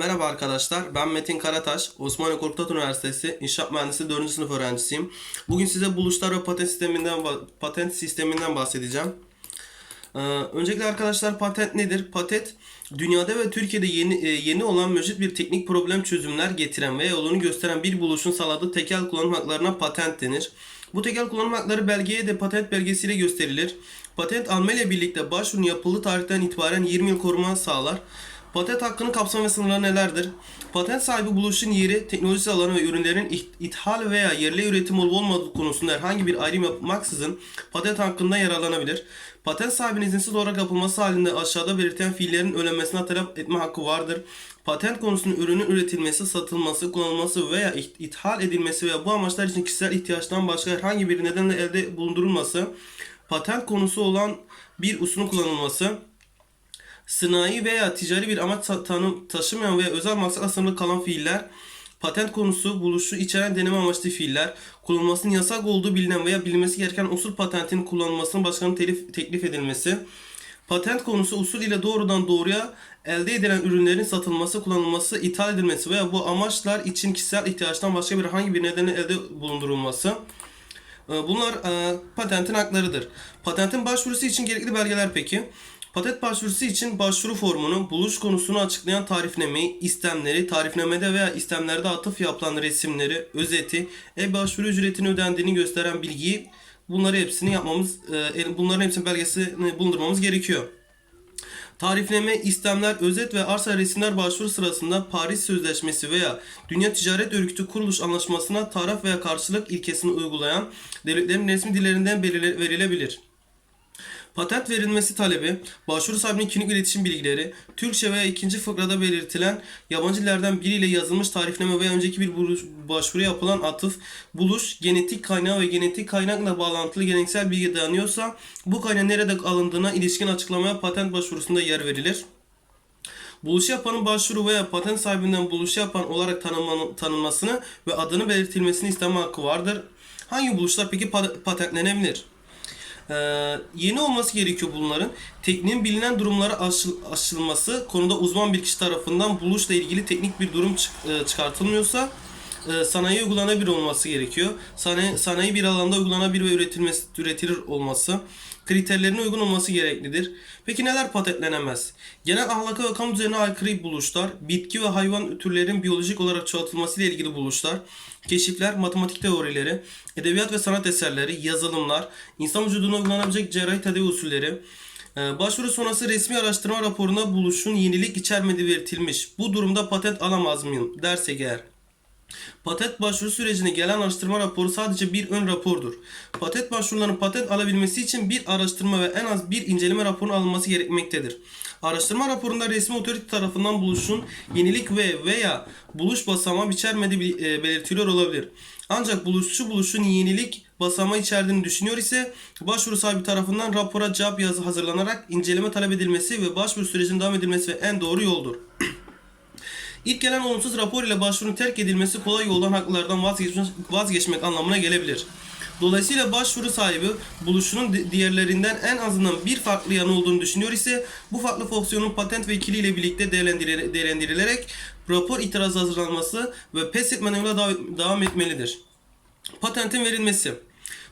Merhaba arkadaşlar, ben Metin Karataş, Osmanlı Korkut Üniversitesi İnşaat Mühendisi 4. sınıf öğrencisiyim. Bugün size buluşlar ve patent sisteminden patent sisteminden bahsedeceğim. Ee, öncelikle arkadaşlar patent nedir? Patent dünyada ve Türkiye'de yeni e, yeni olan mevcut bir teknik problem çözümler getiren ve yolunu gösteren bir buluşun sağladığı tekel kullanım haklarına patent denir. Bu tekel kullanım hakları belgeye de patent belgesiyle gösterilir. Patent almayla birlikte başvurun yapıldığı tarihten itibaren 20 yıl koruma sağlar. Patent hakkının kapsam ve sınırları nelerdir? Patent sahibi buluşun yeri, teknolojisi alanı ve ürünlerin it- ithal veya yerli üretim olup olmadığı konusunda herhangi bir ayrım yapmaksızın patent hakkında yararlanabilir. Patent sahibinin izinsiz olarak yapılması halinde aşağıda belirtilen fiillerin önlenmesine talep etme hakkı vardır. Patent konusunda ürünün üretilmesi, satılması, kullanılması veya it- ithal edilmesi veya bu amaçlar için kişisel ihtiyaçtan başka herhangi bir nedenle elde bulundurulması, patent konusu olan bir usulün kullanılması, sınai veya ticari bir amaç ta- tanım taşımayan veya özel maksatla sınırlı kalan fiiller, patent konusu, buluşu içeren deneme amaçlı fiiller, kullanılmasının yasak olduğu bilinen veya bilinmesi gereken usul patentinin kullanılmasının başkanın telif, teklif edilmesi, patent konusu usul ile doğrudan doğruya elde edilen ürünlerin satılması, kullanılması, ithal edilmesi veya bu amaçlar için kişisel ihtiyaçtan başka bir hangi bir nedenle elde bulundurulması, ee, Bunlar e, patentin haklarıdır. Patentin başvurusu için gerekli belgeler peki? Patent başvurusu için başvuru formunu, buluş konusunu açıklayan tariflemeyi, istemleri, tariflemede veya istemlerde atıf yapılan resimleri, özeti, e-başvuru ücretini ödendiğini gösteren bilgiyi bunları hepsini yapmamız, e, bunların hepsinin belgesini bulundurmamız gerekiyor. Tarifleme, istemler, özet ve arsa resimler başvuru sırasında Paris Sözleşmesi veya Dünya Ticaret Örgütü kuruluş anlaşmasına taraf veya karşılık ilkesini uygulayan devletlerin resmi dillerinden verilebilir. Patent verilmesi talebi, başvuru sahibinin kimlik iletişim bilgileri, Türkçe veya ikinci fıkrada belirtilen yabancı biriyle yazılmış tarifleme veya önceki bir başvuru yapılan atıf, buluş, genetik kaynağı ve genetik kaynakla bağlantılı geleneksel bilgi dayanıyorsa bu kaynağın nerede alındığına ilişkin açıklamaya patent başvurusunda yer verilir. Buluş yapanın başvuru veya patent sahibinden buluş yapan olarak tanımlan- tanınmasını ve adını belirtilmesini isteme hakkı vardır. Hangi buluşlar peki pa- patentlenebilir? Ee, yeni olması gerekiyor bunların. Tekniğin bilinen durumlara aşıl- aşılması, konuda uzman bir kişi tarafından buluşla ilgili teknik bir durum e, çıkartılmıyorsa e, sanayi uygulanabilir olması gerekiyor. Sanayi, sanayi bir alanda uygulanabilir ve üretilmesi, üretilir olması, kriterlerine uygun olması gereklidir. Peki neler patentlenemez? Genel ahlaka ve kamu düzenine aykırı buluşlar, bitki ve hayvan türlerin biyolojik olarak çoğaltılması ile ilgili buluşlar, keşifler, matematik teorileri, edebiyat ve sanat eserleri, yazılımlar, insan vücuduna uygulanabilecek cerrahi tedavi usulleri, ee, Başvuru sonrası resmi araştırma raporunda buluşun yenilik içermediği belirtilmiş. Bu durumda patent alamaz mıyım dersek eğer. Patent başvuru sürecine gelen araştırma raporu sadece bir ön rapordur. Patent başvurularının patent alabilmesi için bir araştırma ve en az bir inceleme raporunun alınması gerekmektedir. Araştırma raporunda resmi otorite tarafından buluşun yenilik ve veya buluş basamağı içermediği e, belirtiliyor olabilir. Ancak buluşçu buluşun yenilik basamağı içerdiğini düşünüyor ise başvuru sahibi tarafından rapora cevap yazı hazırlanarak inceleme talep edilmesi ve başvuru sürecinin devam edilmesi en doğru yoldur. İlk gelen olumsuz rapor ile başvurunun terk edilmesi kolay yoldan haklardan vazgeçmek, anlamına gelebilir. Dolayısıyla başvuru sahibi buluşunun di- diğerlerinden en azından bir farklı yanı olduğunu düşünüyor ise bu farklı fonksiyonun patent vekili ile birlikte değerlendirilerek rapor itirazı hazırlanması ve pes etmeden yola dev- devam etmelidir. Patentin verilmesi.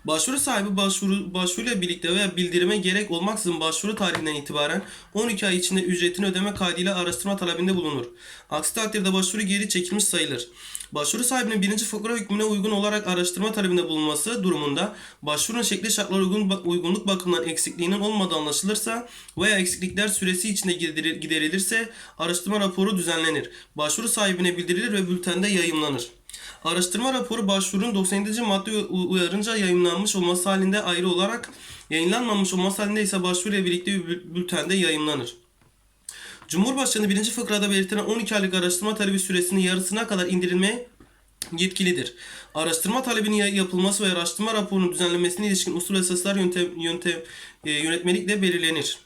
Başvuru sahibi başvuru başvuruyla birlikte veya bildirime gerek olmaksızın başvuru tarihinden itibaren 12 ay içinde ücretini ödeme kaydıyla araştırma talebinde bulunur. Aksi takdirde başvuru geri çekilmiş sayılır. Başvuru sahibinin birinci fıkra hükmüne uygun olarak araştırma talebinde bulunması durumunda başvurunun şekli şartlara uygun, uygunluk bakımından eksikliğinin olmadığı anlaşılırsa veya eksiklikler süresi içinde giderilirse araştırma raporu düzenlenir. Başvuru sahibine bildirilir ve bültende yayımlanır. Araştırma raporu başvurunun 97. madde uyarınca yayınlanmış olması halinde ayrı olarak yayınlanmamış olması halinde ise başvuruyla birlikte bir bül- bültende yayınlanır. Cumhurbaşkanı 1. fıkrada belirtilen 12 aylık araştırma talebi süresinin yarısına kadar indirilmeye yetkilidir. Araştırma talebinin ya- yapılması ve araştırma raporunun düzenlenmesine ilişkin usul esaslar yöntem, yöntem e, yönetmelikle belirlenir.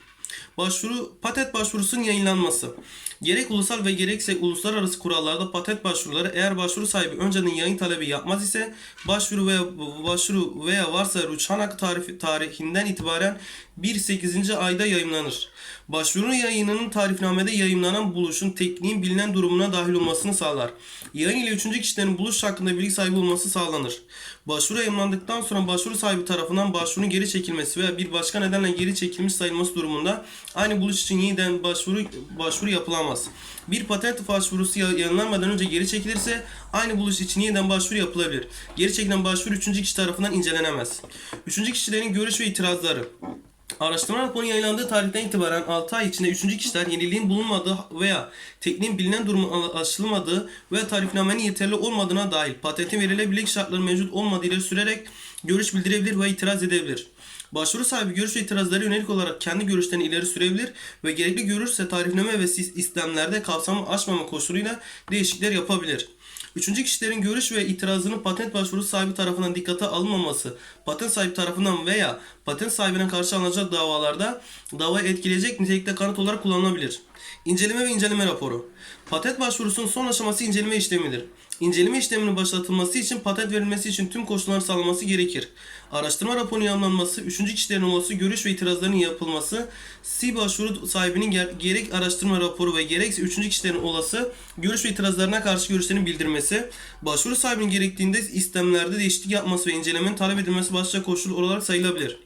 Başvuru patent başvurusunun yayınlanması. Gerek ulusal ve gerekse uluslararası kurallarda patent başvuruları eğer başvuru sahibi önceden yayın talebi yapmaz ise başvuru veya başvuru veya varsa rüçhan hakkı tarifi, tarihinden itibaren 1-8. ayda yayımlanır. Başvuru yayınının tarifnamede yayımlanan buluşun tekniğin bilinen durumuna dahil olmasını sağlar. Yayın ile üçüncü kişilerin buluş hakkında bilgi sahibi olması sağlanır. Başvuru yayımlandıktan sonra başvuru sahibi tarafından başvurunun geri çekilmesi veya bir başka nedenle geri çekilmiş sayılması durumunda aynı buluş için yeniden başvuru başvuru yapılamaz. Bir patent başvurusu ya- yayınlanmadan önce geri çekilirse aynı buluş için yeniden başvuru yapılabilir. Geri çekilen başvuru üçüncü kişi tarafından incelenemez. Üçüncü kişilerin görüş ve itirazları. Araştırma raporunun yayınlandığı tarihten itibaren 6 ay içinde üçüncü kişiler yeniliğin bulunmadığı veya tekniğin bilinen durumu aşılmadığı veya tarifnamenin yeterli olmadığına dair patentin verilebilecek şartları mevcut olmadığı ileri sürerek görüş bildirebilir ve itiraz edebilir. Başvuru sahibi görüş ve itirazlara yönelik olarak kendi görüşlerini ileri sürebilir ve gerekli görürse tarifleme ve istemlerde kapsamı aşmama koşuluyla değişiklikler yapabilir. Üçüncü kişilerin görüş ve itirazının patent başvurusu sahibi tarafından dikkate alınmaması, patent sahibi tarafından veya patent sahibine karşı alınacak davalarda davayı etkileyecek nitelikte kanıt olarak kullanılabilir. İnceleme ve inceleme raporu. Patent başvurusunun son aşaması inceleme işlemidir. İnceleme işleminin başlatılması için patent verilmesi için tüm koşullar sağlanması gerekir. Araştırma raporunun yayınlanması, üçüncü kişilerin olması, görüş ve itirazların yapılması, Si başvuru sahibinin ger- gerek araştırma raporu ve gerekse üçüncü kişilerin olası görüş ve itirazlarına karşı görüşlerini bildirmesi, başvuru sahibinin gerektiğinde istemlerde değişiklik yapması ve incelemenin talep edilmesi başlıca koşul olarak sayılabilir.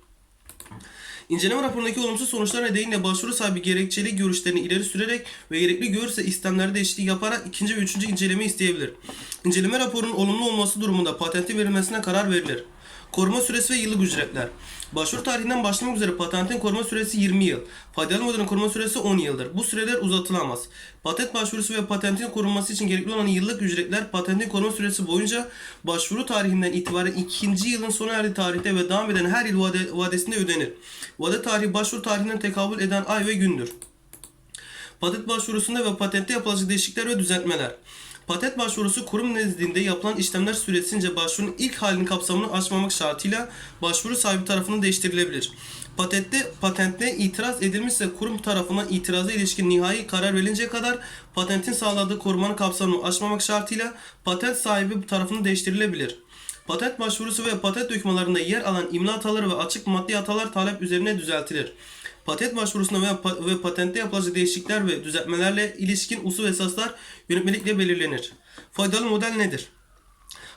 İnceleme raporundaki olumsuz sonuçlar nedeniyle başvuru sahibi gerekçeli görüşlerini ileri sürerek ve gerekli görürse istemlerde değişiklik yaparak ikinci ve üçüncü inceleme isteyebilir. İnceleme raporunun olumlu olması durumunda patentin verilmesine karar verilir. Koruma süresi ve yıllık ücretler. Başvuru tarihinden başlamak üzere patentin koruma süresi 20 yıl. Faydalı modelin koruma süresi 10 yıldır. Bu süreler uzatılamaz. Patent başvurusu ve patentin korunması için gerekli olan yıllık ücretler patentin koruma süresi boyunca başvuru tarihinden itibaren ikinci yılın sona erdiği tarihte ve devam eden her yıl vade, vadesinde ödenir. Vade tarihi başvuru tarihinden tekabül eden ay ve gündür. Patent başvurusunda ve patentte yapılacak değişiklikler ve düzeltmeler. Patent başvurusu kurum nezdinde yapılan işlemler süresince başvurunun ilk halinin kapsamını aşmamak şartıyla başvuru sahibi tarafından değiştirilebilir. Patente, patentte itiraz edilmişse kurum tarafından itiraza ilişkin nihai karar verinceye kadar patentin sağladığı korumanın kapsamını aşmamak şartıyla patent sahibi tarafından değiştirilebilir. Patent başvurusu ve patent dokümanlarında yer alan imla hataları ve açık maddi hatalar talep üzerine düzeltilir. Patent başvurusunda veya pa- ve patentte yapılacak değişiklikler ve düzeltmelerle ilişkin usul ve esaslar yönetmelikle belirlenir. Faydalı model nedir?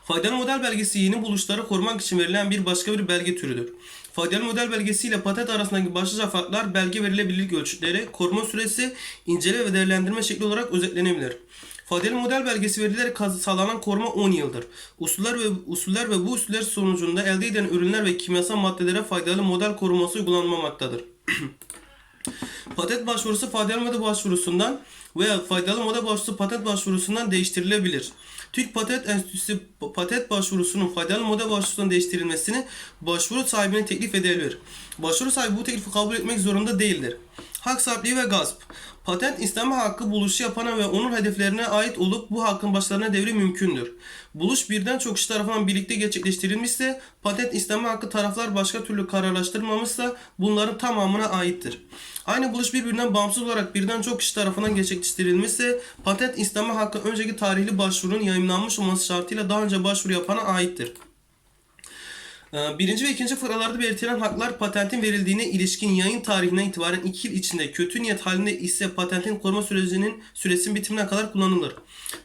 Faydalı model belgesi yeni buluşları korumak için verilen bir başka bir belge türüdür. Faydalı model belgesi ile patent arasındaki başlıca farklar belge verilebilirlik ölçütleri, koruma süresi, incele ve değerlendirme şekli olarak özetlenebilir. Faydalı model belgesi verilerek sağlanan koruma 10 yıldır. Usuller ve usuller ve bu usuller sonucunda elde edilen ürünler ve kimyasal maddelere faydalı model koruması uygulanmamaktadır. Patent başvurusu faydalı model başvurusundan veya faydalı model başvurusu patent başvurusundan değiştirilebilir. Türk Patent Enstitüsü patent başvurusunun faydalı model başvurusundan değiştirilmesini başvuru sahibine teklif edebilir. Başvuru sahibi bu teklifi kabul etmek zorunda değildir. Hak sahipliği ve gasp. Patent isteme hakkı buluşu yapana ve onun hedeflerine ait olup bu hakkın başlarına devri mümkündür. Buluş birden çok kişi tarafından birlikte gerçekleştirilmişse, patent isteme hakkı taraflar başka türlü kararlaştırmamışsa bunların tamamına aittir. Aynı buluş birbirinden bağımsız olarak birden çok kişi tarafından gerçekleştirilmişse, patent isteme hakkı önceki tarihli başvurunun yayınlanmış olması şartıyla daha önce başvuru yapana aittir. Ee, Birinci ve ikinci fıkralarda belirtilen haklar patentin verildiğine ilişkin yayın tarihinden itibaren 2 yıl içinde kötü niyet halinde ise patentin koruma sürecinin süresinin bitimine kadar kullanılır.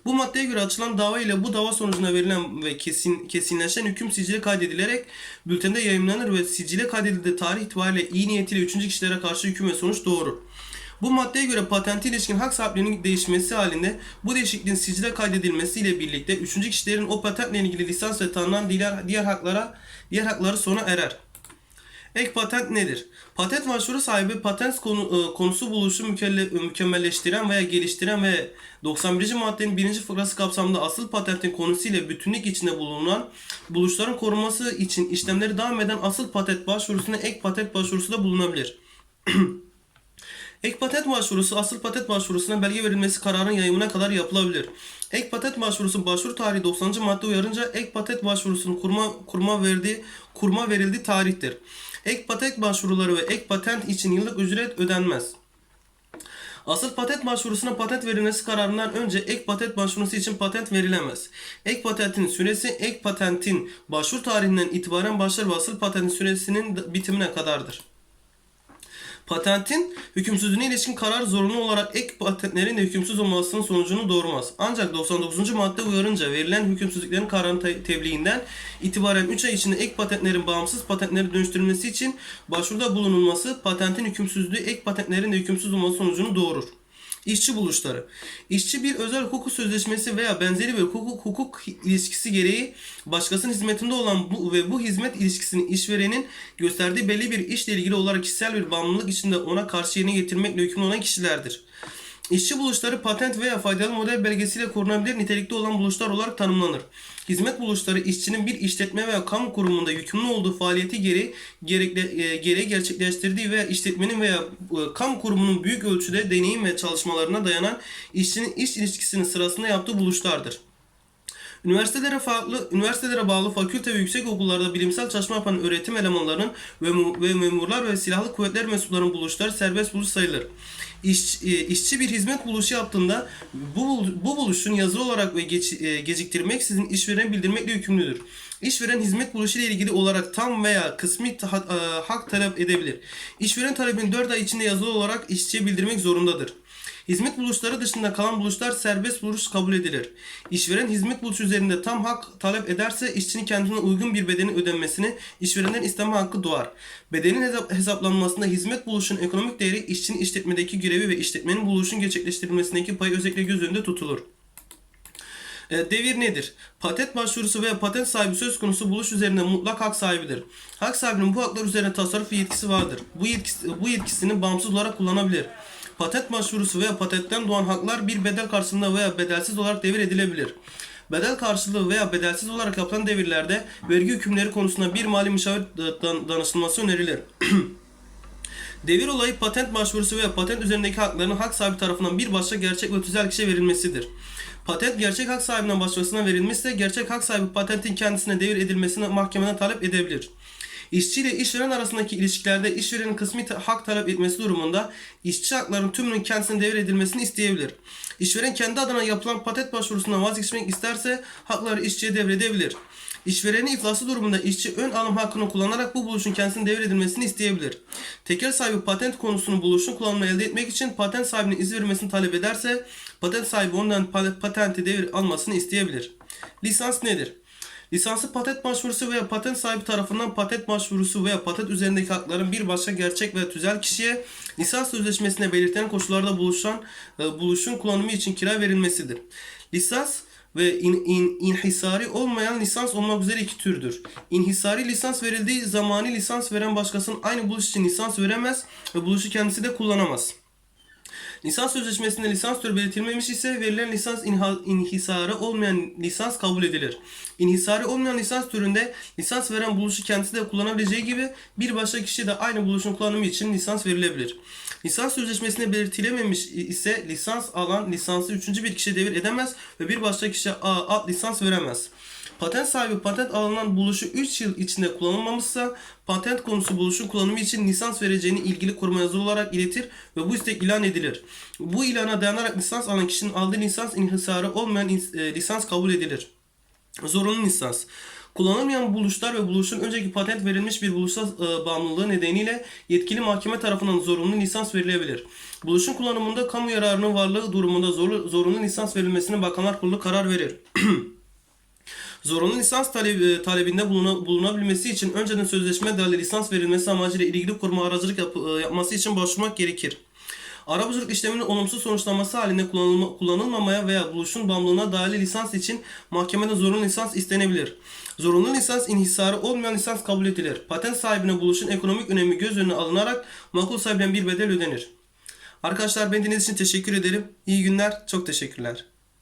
Bu maddeye göre açılan dava ile bu dava sonucunda verilen ve kesin kesinleşen hüküm sicile kaydedilerek bültende yayınlanır ve sicile kaydedildiği tarih itibariyle iyi niyetiyle üçüncü kişilere karşı hüküm ve sonuç doğurur. Bu maddeye göre patente ilişkin hak sahipliğinin değişmesi halinde bu değişikliğin sicile kaydedilmesiyle birlikte üçüncü kişilerin o patentle ilgili lisans ve tanınan diğer, diğer haklara diğer hakları sona erer. Ek patent nedir? Patent başvuru sahibi patent konu, e, konusu buluşu mükelle, mükemmelleştiren veya geliştiren ve 91. maddenin 1. fıkrası kapsamında asıl patentin konusu ile bütünlük içinde bulunan buluşların korunması için işlemleri devam eden asıl patent başvurusuna ek patent başvurusu da bulunabilir. Ek patent başvurusu asıl patent başvurusuna belge verilmesi kararın yayımına kadar yapılabilir. Ek patent başvurusu başvuru tarihi 90. madde uyarınca ek patent başvurusunun kurma kurma verdiği kurma verildiği tarihtir. Ek patent başvuruları ve ek patent için yıllık ücret ödenmez. Asıl patent başvurusuna patent verilmesi kararından önce ek patent başvurusu için patent verilemez. Ek patentin süresi ek patentin başvuru tarihinden itibaren başlar ve asıl patentin süresinin bitimine kadardır. Patentin hükümsüzlüğüne ilişkin karar zorunlu olarak ek patentlerin de hükümsüz olmasının sonucunu doğurmaz. Ancak 99. madde uyarınca verilen hükümsüzlüklerin kararın te- tebliğinden itibaren 3 ay içinde ek patentlerin bağımsız patentlere dönüştürülmesi için başvuruda bulunulması patentin hükümsüzlüğü ek patentlerin de hükümsüz olması sonucunu doğurur. İşçi buluşları. İşçi bir özel hukuk sözleşmesi veya benzeri bir hukuk, hukuk ilişkisi gereği başkasının hizmetinde olan bu ve bu hizmet ilişkisini işverenin gösterdiği belli bir işle ilgili olarak kişisel bir bağımlılık içinde ona karşı yerine getirmekle yükümlü olan kişilerdir. İşçi buluşları patent veya faydalı model belgesiyle korunabilir nitelikte olan buluşlar olarak tanımlanır. Hizmet buluşları işçinin bir işletme veya kamu kurumunda yükümlü olduğu faaliyeti gereği, gerekle, e, gereği gerçekleştirdiği veya işletmenin veya e, kamu kurumunun büyük ölçüde deneyim ve çalışmalarına dayanan işçinin iş ilişkisinin sırasında yaptığı buluşlardır. Üniversitelere farklı, üniversitelere bağlı fakülte ve yüksek okullarda bilimsel çalışma yapan öğretim elemanlarının ve, ve memurlar ve silahlı kuvvetler mensuplarının buluşları serbest buluş sayılır. İş, e, işçi bir hizmet buluşu yaptığında bu, bu buluşun yazılı olarak ve geç, e, geciktirmeksizin işverene bildirmekle yükümlüdür. İşveren hizmet buluşu ile ilgili olarak tam veya kısmi e, hak talep edebilir. İşveren talebini 4 ay içinde yazılı olarak işçiye bildirmek zorundadır. Hizmet buluşları dışında kalan buluşlar serbest buluş kabul edilir. İşveren hizmet buluşu üzerinde tam hak talep ederse işçinin kendine uygun bir bedenin ödenmesini işverenden isteme hakkı doğar. Bedenin hesap- hesaplanmasında hizmet buluşun ekonomik değeri işçinin işletmedeki görevi ve işletmenin buluşun gerçekleştirilmesindeki payı özellikle göz önünde tutulur. E, Devir nedir? Patent başvurusu veya patent sahibi söz konusu buluş üzerinde mutlak hak sahibidir. Hak sahibinin bu haklar üzerine tasarruf yetkisi vardır. Bu, yetkisi, bu yetkisini bağımsız olarak kullanabilir. Patent başvurusu veya patentten doğan haklar bir bedel karşılığında veya bedelsiz olarak devir edilebilir. Bedel karşılığı veya bedelsiz olarak yapılan devirlerde vergi hükümleri konusunda bir mali müşavir dan- danışılması önerilir. Devir olayı patent başvurusu veya patent üzerindeki hakların hak sahibi tarafından bir başka gerçek ve tüzel kişiye verilmesidir. Patent gerçek hak sahibinden başkasına verilmişse gerçek hak sahibi patentin kendisine devir edilmesini mahkemeden talep edebilir. İşçi ile işveren arasındaki ilişkilerde işverenin kısmi hak talep etmesi durumunda işçi haklarının tümünün kendisine devir edilmesini isteyebilir. İşveren kendi adına yapılan patent başvurusundan vazgeçmek isterse hakları işçiye devredebilir. İşverenin iflası durumunda işçi ön alım hakkını kullanarak bu buluşun kendisine devredilmesini isteyebilir. Tekel sahibi patent konusunu buluşun kullanımı elde etmek için patent sahibinin izin vermesini talep ederse patent sahibi ondan pa- patenti devir almasını isteyebilir. Lisans nedir? Lisanslı patent başvurusu veya patent sahibi tarafından patent başvurusu veya patent üzerindeki hakların bir başka gerçek ve tüzel kişiye lisans sözleşmesine belirtilen koşullarda buluşan e, buluşun kullanımı için kira verilmesidir. Lisans ve in, in- inhisari olmayan lisans olmak üzere iki türdür. İnhisari lisans verildiği zamani lisans veren başkasının aynı buluş için lisans veremez ve buluşu kendisi de kullanamaz. Lisans sözleşmesinde lisans türü belirtilmemiş ise verilen lisans inha, inhisarı olmayan lisans kabul edilir. İnhisarı olmayan lisans türünde lisans veren buluşu kendisi de kullanabileceği gibi bir başka kişi de aynı buluşun kullanımı için lisans verilebilir. Lisans sözleşmesinde belirtilememiş ise lisans alan lisansı üçüncü bir kişi devir edemez ve bir başka kişi a, ad lisans veremez. Patent sahibi patent alınan buluşu 3 yıl içinde kullanılmamışsa patent konusu buluşun kullanımı için lisans vereceğini ilgili kuruma yazılı olarak iletir ve bu istek ilan edilir. Bu ilana dayanarak lisans alan kişinin aldığı lisans inhisarı olmayan e, lisans kabul edilir. Zorunlu lisans. Kullanılmayan buluşlar ve buluşun önceki patent verilmiş bir buluşa e, bağımlılığı nedeniyle yetkili mahkeme tarafından zorunlu lisans verilebilir. Buluşun kullanımında kamu yararının varlığı durumunda zorlu, zorunlu lisans verilmesine Bakanlar Kurulu karar verir. Zorunlu lisans talebi, talebinde buluna, bulunabilmesi için önceden sözleşme dayalı lisans verilmesi amacıyla ilgili kuruma aracılık yap- e, yapması için başvurmak gerekir. Arabuluculuk işleminin olumsuz sonuçlanması halinde kullanılma, kullanılmamaya veya buluşun bağımlılığına dayalı lisans için mahkemeden zorunlu lisans istenebilir. Zorunlu lisans inhisarı olmayan lisans kabul edilir. Patent sahibine buluşun ekonomik önemi göz önüne alınarak makul sahibine bir bedel ödenir. Arkadaşlar beni dinlediğiniz için teşekkür ederim. İyi günler. Çok teşekkürler.